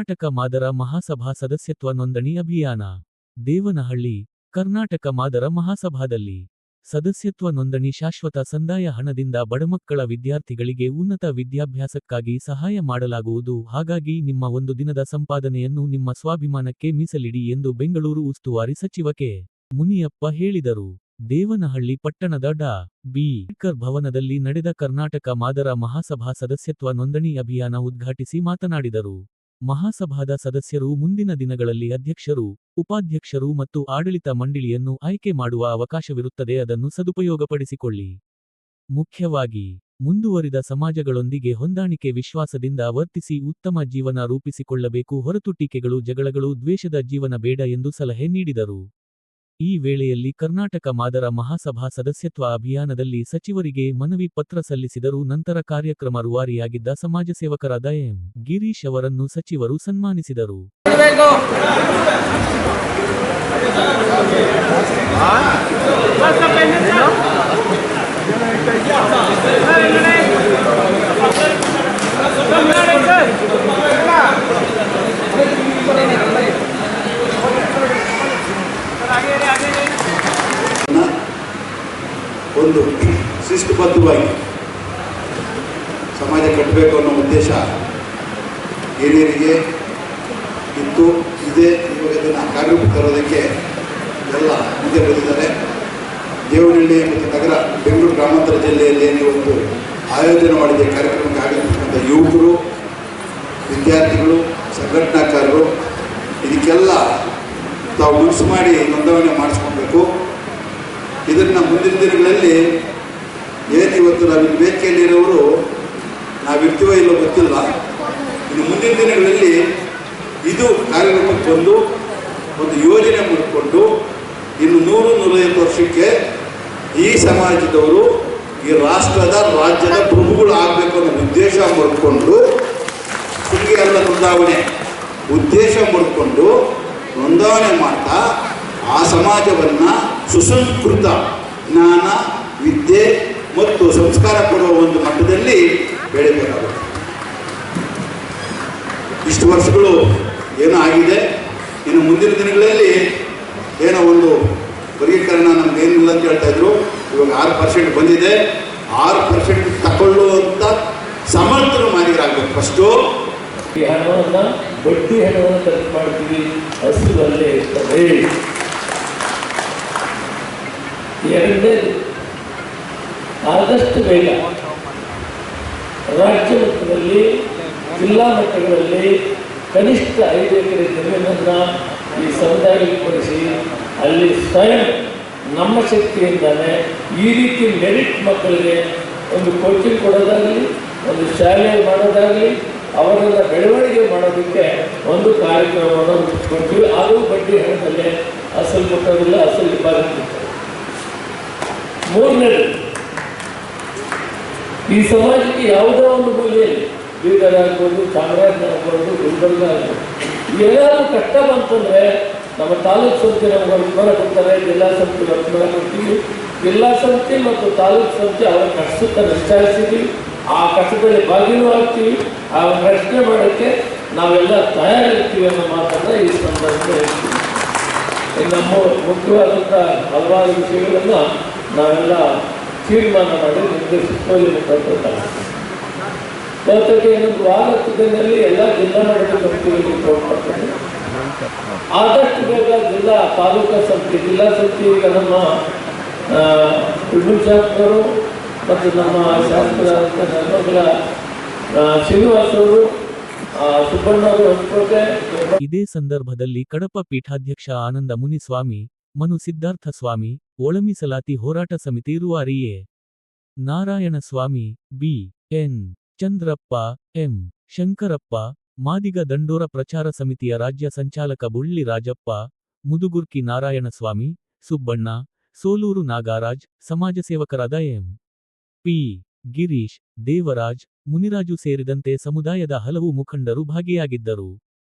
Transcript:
ಕರ್ನಾಟಕ ಮಾದರ ಮಹಾಸಭಾ ಸದಸ್ಯತ್ವ ನೋಂದಣಿ ಅಭಿಯಾನ. ದೇವನಹಳ್ಳಿ, ಕರ್ನಾಟಕ ಮಾದರ ಮಹಾಸಭಾದಲ್ಲಿ. ಸದಸ್ಯತ್ವ ನೋಂದಣಿ ಶಾಶ್ವತ ಸಂದಾಯ ಹಣದಿಂದ ಬಡಮಕ್ಕಳ ವಿದ್ಯಾರ್ಥಿಗಳಿಗೆ ಉನ್ನತ ವಿದ್ಯಾಭ್ಯಾಸಕ್ಕಾಗಿ ಸಹಾಯ ಮಾಡಲಾಗುವುದು. ಹಾಗಾಗಿ ನಿಮ್ಮ ಒಂದು ದಿನದ ಸಂಪಾದನೆಯನ್ನು ನಿಮ್ಮ ಸ್ವಾಭಿಮಾನಕ್ಕೆ ಮೀಸಲಿಡಿ ಎಂದು ಬೆಂಗಳೂರು ಉಸ್ತುವಾರಿ ಸಚಿವ ಕೆ. ಮುನಿಯಪ್ಪ ಹೇಳಿದರು. ದೇವನಹಳ್ಳಿ ಪಟ್ಟಣದ ಡಾ. ಬಿ. ಅಂಬೇಡ್ಕರ್ ಭವನದಲ್ಲಿ ನಡೆದ ಕರ್ನಾಟಕ ಮಾದರ ಮಹಾಸಭಾ ಸದಸ್ಯತ್ವ ನೋಂದಣಿ ಅಭಿಯಾನ ಉದ್ಘಾಟಿಸಿ ಮಾತನಾಡಿದರು. ಮಹಾಸಭಾದ ಸದಸ್ಯರು ಮುಂದಿನ ದಿನಗಳಲ್ಲಿ ಅಧ್ಯಕ್ಷರು, ಉಪಾಧ್ಯಕ್ಷರು ಮತ್ತು ಆಡಳಿತ ಮಂಡಳಿಯನ್ನು ಆಯ್ಕೆ ಮಾಡುವ ಅವಕಾಶವಿರುತ್ತದೆ ಅದನ್ನು ಸದುಪಯೋಗಪಡಿಸಿಕೊಳ್ಳಿ. ಮುಖ್ಯವಾಗಿ, ಮುಂದುವರಿದ ಸಮಾಜಗಳೊಂದಿಗೆ ಹೊಂದಾಣಿಕೆ ವಿಶ್ವಾಸದಿಂದ ವರ್ತಿಸಿ ಉತ್ತಮ ಜೀವನ ರೂಪಿಸಿಕೊಳ್ಳಬೇಕು ಹೊರತು ಟೀಕೆಗಳು, ಜಗಳಗಳು, ದ್ವೇಷದ ಜೀವನ ಬೇಡ ಎಂದು ಸಲಹೆ ನೀಡಿದರು. ಈ ವೇಳೆಯಲ್ಲಿ ಕರ್ನಾಟಕ ಮಾದರ ಮಹಾಸಭಾ ಸದಸ್ಯತ್ವ ಅಭಿಯಾನದಲ್ಲಿ ಸಚಿವರಿಗೆ ಮನವಿ ಪತ್ರ ಸಲ್ಲಿಸಿದರು ನಂತರ ಕಾರ್ಯಕ್ರಮ ರೂವಾರಿಯಾಗಿದ್ದ ಸಮಾಜ ಸೇವಕರಾದ ಎಂ. ಗಿರೀಶ್ ಅವರನ್ನು ಸಚಿವರು ಸನ್ಮಾನಿಸಿದರು ಒಂದು ಶಿಸ್ತುಬದ್ಧವಾಗಿ ಸಮಾಜ ಕಟ್ಟಬೇಕು ಅನ್ನೋ ಉದ್ದೇಶ ಹಿರಿಯರಿಗೆ ಇತ್ತು. ಇದೇ ಇವಾಗ ಇದನ್ನು ಕಾರ್ಯರೂಪ ತರೋದಕ್ಕೆ ಎಲ್ಲ ಮುಂದೆ ಬಂದಿದ್ದಾರೆ. ದೇವನಹಳ್ಳಿ ಮತ್ತು ನಗರ ಬೆಂಗಳೂರು ಗ್ರಾಮಾಂತರ ಜಿಲ್ಲೆಯಲ್ಲಿ ಒಂದು ಆಯೋಜನೆ ಮಾಡಿದ ಕಾರ್ಯಕ್ರಮಕ್ಕೆ ಆಗಿರ್ತಕ್ಕಂಥ ಯುವಕರು, ವಿದ್ಯಾರ್ಥಿಗಳು, ಸಂಘಟನಾಕಾರರು, ಇದಕ್ಕೆಲ್ಲ ತಾವು ಮನಸ್ಸು ಮಾಡಿ ನೋಂದಣಿ ಮಾಡಿಸ್ಕೊಳ್ಬೇಕು. ಇದನ್ನು ಮುಂದಿನ ದಿನಗಳಲ್ಲಿ ಏನು ಇವತ್ತು ನಾವು ಇಲ್ಲಿ ವೇದಿಕೆಯಲ್ಲಿರೋರು ನಾವಿರ್ತೀವೋ ಇಲ್ಲೋ ಗೊತ್ತಿಲ್ಲ. ಇನ್ನು ಮುಂದಿನ ದಿನಗಳಲ್ಲಿ ಇದು ಕಾರ್ಯಕ್ರಮಕ್ಕೆ ಬಂದು, ಒಂದು ಯೋಜನೆ ಮಾಡಿಕೊಂಡು, ಇನ್ನು ನೂರು ನೂರೈವತ್ತು ವರ್ಷಕ್ಕೆ ಈ ಸಮಾಜದವರು, ಈ ರಾಷ್ಟ್ರದ, ರಾಜ್ಯದ ಪ್ರಭುಗಳು ಆಗಬೇಕು ಅನ್ನೋ ಉದ್ದೇಶ ಮಾಡಿಕೊಂಡು ಅಲ್ಲ ನೋಂದಾವಣೆ ಉದ್ದೇಶ ಮಾಡಿಕೊಂಡು ನೋಂದಾವಣೆ ಮಾಡ್ತಾ, ಆ ಸಮಾಜವನ್ನು ಸುಸಂಸ್ಕೃತ ಜ್ಞಾನ, ವಿದ್ಯೆ ಮತ್ತು ಸಂಸ್ಕಾರ ಕೊಡುವ ಒಂದು ಮಟ್ಟದಲ್ಲಿ ಬೆಳೆಯಬೇಕಾಗುತ್ತೆ ಇಷ್ಟು ವರ್ಷಗಳು ಏನೋ ಆಗಿದೆ. ಇನ್ನು ಮುಂದಿನ ದಿನಗಳಲ್ಲಿ ಏನೋ ಒಂದು ವರ್ಗೀಕರಣ ನಮ್ಗೆ ಏನಿಲ್ಲ ಅಂತ ಹೇಳ್ತಾ ಇದ್ರು. ಇವಾಗ ಆರು ಪರ್ಸೆಂಟ್ ಬಂದಿದೆ. ಆರು ಪರ್ಸೆಂಟ್ ತಗೊಳ್ಳುವಂಥ ಸಮರ್ಥರು ಮಾಲೀಕರಾಗಬೇಕು ಫಸ್ಟು ಬಡ್ಡಿ ಹಣವನ್ನು ಖರ್ಚು ಮಾಡ್ತೀವಿ. ಹಸುವಲ್ಲೇ ಇರ್ತದೆ ಎರಡನೇದು ಆದಷ್ಟು ಬೇಗ ರಾಜ್ಯ ಮಟ್ಟದಲ್ಲಿ, ಜಿಲ್ಲಾ ಮಟ್ಟಗಳಲ್ಲಿ ಕನಿಷ್ಠ ಐದು ಎಕರೆ ಜಮೀನನ್ನು ಈ ಸಮುದಾಯಕ್ಕೆ ಕೊಡಿಸಿ, ಅಲ್ಲಿ ಸ್ವಯಂ ನಮ್ಮ ಶಕ್ತಿಯಿಂದಾನೆ ಈ ರೀತಿ ಮೆರಿಟ್ ಮಕ್ಕಳಿಗೆ ಒಂದು ಕೋಚಿಂಗ್ ಕೊಡೋದಾಗಲಿ, ಒಂದು ಶಾಲೆ ಮಾಡೋದಾಗಲಿ, ಅವರನ್ನ ಬೆಳವಣಿಗೆ ಮಾಡೋದಕ್ಕೆ ಒಂದು ಕಾರ್ಯಕ್ರಮವನ್ನು ರೂಪಿಸ್ಕೊಳ್ತೀವಿ ಅದು ಬಡ್ಡಿ ಹಣದಲ್ಲೇ ಅಸಲು ಕೊಟ್ಟೋದಿಲ್ಲ ಅಸಲು ಬಾಗಿಲು ಮೂರನೇದು ಈ ಸಮಾಜಕ್ಕೆ ಯಾವುದೋ ಒಂದು ಮೂಲೆಯಲ್ಲಿ ಬೀದರ್ ಆಗ್ಬೋದು ಚಾಮರಾಜ್ ಆಗ್ಬೋದು ಗುಲ್ಬರ್ಗ ಆಗ್ಬೋದು ಎಲ್ಲರೂ ಕಷ್ಟ ಬಂತಂದ್ರೆ ನಮ್ಮ ತಾಲೂಕು ಸಂಸ್ಥೆ ನಮ್ಗೆ ಬರ ಕೊಡ್ತಾರೆ, ಜಿಲ್ಲಾ ಸಂಸ್ಥೆ ಅನುಕೂಲ ಕೊಡ್ತೀವಿ. ಜಿಲ್ಲಾ ಸಂಸ್ಥೆ ಮತ್ತು ತಾಲೂಕು ಸಂಸ್ಥೆ ಅವರ ಕಷ್ಟ ವಿಚಾರಿಸಿದ್ವಿ ಆ ಕಷ್ಟದಲ್ಲಿ ಬಾಗಿಲು ಹಾಕ್ತೀವಿ ಆ ಪ್ರಶ್ನೆ ಮಾಡೋಕ್ಕೆ ನಾವೆಲ್ಲ ತಯಾರಿರ್ತೀವಿ ಅನ್ನೋ ಮಾತನ್ನ ಈ ಸಂದರ್ಭದಲ್ಲಿ ನಮ್ಮ ಮುಖ್ಯವಾದಂಥ ಹಲವಾರು ವಿಷಯಗಳನ್ನು ನಾವೆಲ್ಲ ತೀರ್ಮಾನ ಮಾಡಿ ನಿರ್ದೇಶಿಸುವಲ್ಲಿ ಮುಖಾಂತರ ಜೊತೆಗೆ ಇನ್ನೊಂದು ವಾರದಲ್ಲಿ ಎಲ್ಲ ಜಿಲ್ಲಾ ಮಟ್ಟದ ಸಮಿತಿಗಳಿಗೆ ಕೊಡ್ತಾರೆ ಆದಷ್ಟು ಬೇಗ ಜಿಲ್ಲಾ ತಾಲೂಕಾ ಸಮಿತಿ, ಜಿಲ್ಲಾ ಸಮಿತಿ ಈಗ ನಮ್ಮ ವಿಭುಲ್ ಶಾಸಕರು ಮತ್ತು ನಮ್ಮ ಶಾಸಕರಾದಂಥ ಧರ್ಮಗಳ ಶ್ರೀನಿವಾಸ್ ಅವರು ಇದೇ ಸಂದರ್ಭದಲ್ಲಿ ಕಡಪ ಪೀಠಾಧ್ಯಕ್ಷ ಆನಂದ ಮುನಿಸ್ವಾಮಿ, ಮನು ಸಿದ್ಧಾರ್ಥ ಸ್ವಾಮಿ ಒಳಮೀಸಲಾತಿ ಹೋರಾಟ ಸಮಿತಿ ರುವಾರಿಯೇ. Narayanaswamy B, N, Chandrappa, M, Shankarappa, Madiga Dandora ಪ್ರಚಾರ ಸಮಿತಿಯ ರಾಜ್ಯ ಸಂಚಾಲಕ ಬುಳ್ಳಿ ರಾಜಪ್ಪ, ಮುದುಗುರ್ಕಿ ನಾರಾಯಣಸ್ವಾಮಿ ಸುಬ್ಬಣ್ಣ, ಸೋಲೂರು ನಾಗರಾಜ್, ಸಮಾಜ ಸೇವಕರಾದ ಎಂ. ಪಿ, ಗಿರೀಶ್, ದೇವರಾಜ್, ಮುನಿರಾಜು ಸೇರಿದಂತೆ ಸಮುದಾಯದ ಹಲವು ಮುಖಂಡರು ಭಾಗಿಯಾಗಿದ್ದರು.